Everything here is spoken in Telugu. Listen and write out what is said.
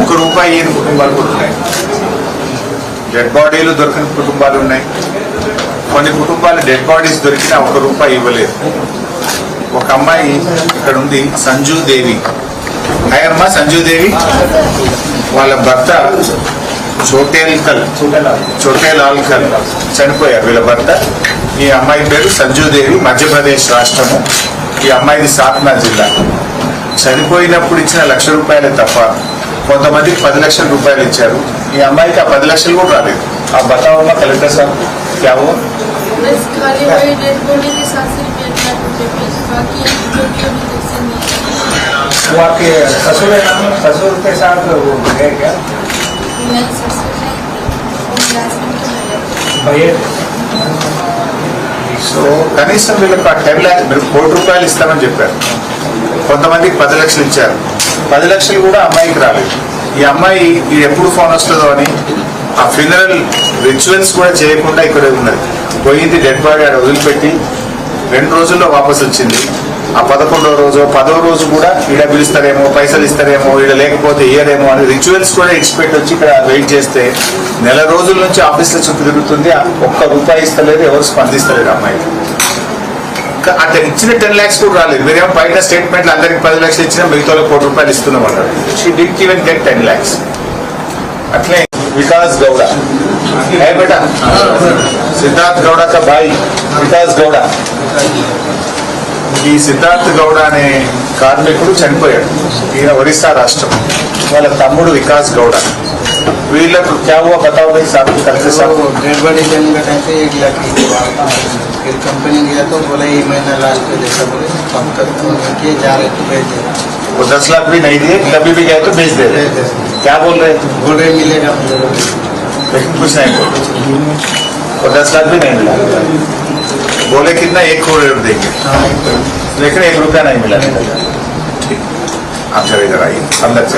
ఒక రూపాయి లేని కుటుంబాలు కూడా ఉన్నాయి. డెడ్ బాడీలు దొరికిన కుటుంబాలు ఉన్నాయి. కొన్ని కుటుంబాలు డెడ్ బాడీస్ దొరికినా ఒక రూపాయి ఇవ్వలేదు. ఒక అమ్మాయి ఇక్కడ ఉంది సంజు దేవి. అయ్యమ్మా సంజు దేవి. వాళ్ళ భర్త చోటేల్కల్ చోటేలాల్కల్ చనిపోయారు. వీళ్ళ భర్త. ఈ అమ్మాయి పేరు సంజు దేవి మధ్యప్రదేశ్ రాష్ట్రము. ఈ అమ్మాయిది సాత్నా జిల్లా. చనిపోయినప్పుడు ఇచ్చిన లక్ష రూపాయలే తప్ప కొంతమందికి పది లక్షల రూపాయలు ఇచ్చారు. ఈ అమ్మాయికి ఆ పది లక్షలు కూడా రాలేదు. ఆ బతావమ్మ కలెక్టర్ సార్ క్యా वो आपके ससुर है ना ससुर సో కనీసం వీళ్ళకి ఆ టెన్ ల్యాక్స్ మీరు కోటి రూపాయలు ఇస్తామని చెప్పారు. కొంతమందికి పది లక్షలు ఇచ్చారు. పది లక్షలు కూడా అమ్మాయికి రాలేదు. ఈ అమ్మాయి ఇది ఎప్పుడు ఫోన్ వస్తుందో అని ఆ ఫినరల్ రిచువల్స్ కూడా చేయకుండా ఇక్కడే ఉన్నది. పోయింది డెడ్ బాడీ ఆడ వదిలిపెట్టి రెండు రోజుల్లో వాపస్ వచ్చింది. ఆ పదకొండో రోజు పదో రోజు కూడా ఈడ పిలుస్తారేమో పైసలు ఇస్తారేమో ఈడ లేకపోతే ఇయ్యరేమో అని రిచువల్స్ కూడా ఎక్స్పెక్ట్ వచ్చి ఇక్కడ వెయిట్ చేస్తే నెల రోజుల నుంచి ఆఫీస్లో చుట్టూ తిరుగుతుంది. ఒక్క రూపాయి ఇస్తలేదు ఎవరు స్పందిస్తలేరు అమ్మాయి అతను ఇచ్చిన టెన్ లాక్స్ కూడా రాలేదు. మీరేమో పైన స్టేట్మెంట్ అందరికి పది లక్షలు ఇచ్చినా మిగతా కోటి రూపాయలు ఇస్తున్నాం అన్నారు she did even get ten lakhs అట్లే Vikas Gowda. Hey Siddharth Gowda boy. భాయ్ వికాస్ గౌడ. ఈ సిద్ధార్థ్ గౌడ అనే కార్మికుడు చనిపోయాడు. ఈయన ఒరిస్సా రాష్ట్రం. వాళ్ళ తమ్ముడు వికాస్ గౌడ. వీళ్ళకు క్యా బతావు సార్ కలిసి సార్ फिर कंपनी गया तो बोला ये महीना लास्ट पे जैसा बोले कम तो किए जा रहे तो भेज दे वो दस लाख भी नहीं दिए कभी भी गए तो भेज दे रहे क्या बोल रहे थे बोल रहे मिलेगा लेकिन कुछ नहीं बोले। और दस लाख भी नहीं मिला। बोले कितना एक करोड़ देंगे? हाँ लेकिन एक रुपया नहीं मिला। आप चले इधर आइए अंदर से।